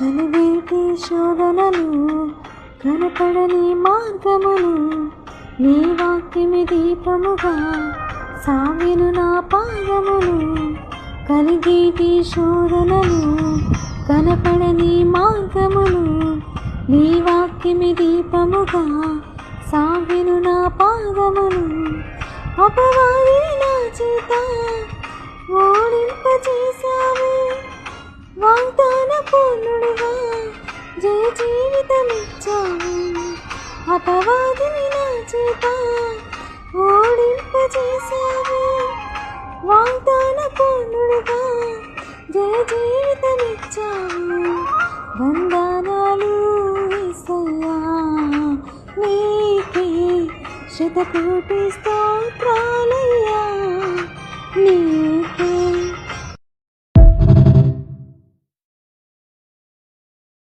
కలివేటి శోధనలు కనపడని మార్గములు నీ వాక్యమి దీపముగా సాగిను నా పాదములు. కలిగేటి శోధనలు కనపడని మార్గములు నీ వాక్యమి దీపముగా సాగిను నా పాదములు. అపవాది నా చేత ఓడింపచేశావు వాగ్దా పూర్ణుడిగా జయ జీవితమిచ్చావు అపవాదిని నా చేత ఓడింపజేశావు. వాగ్దాన పూర్ణుడిగా జయ జీవితమిచ్చావు వందనాలు యేసయ్యా నీకే శతకోటి స్తోత్రాలయ్యా.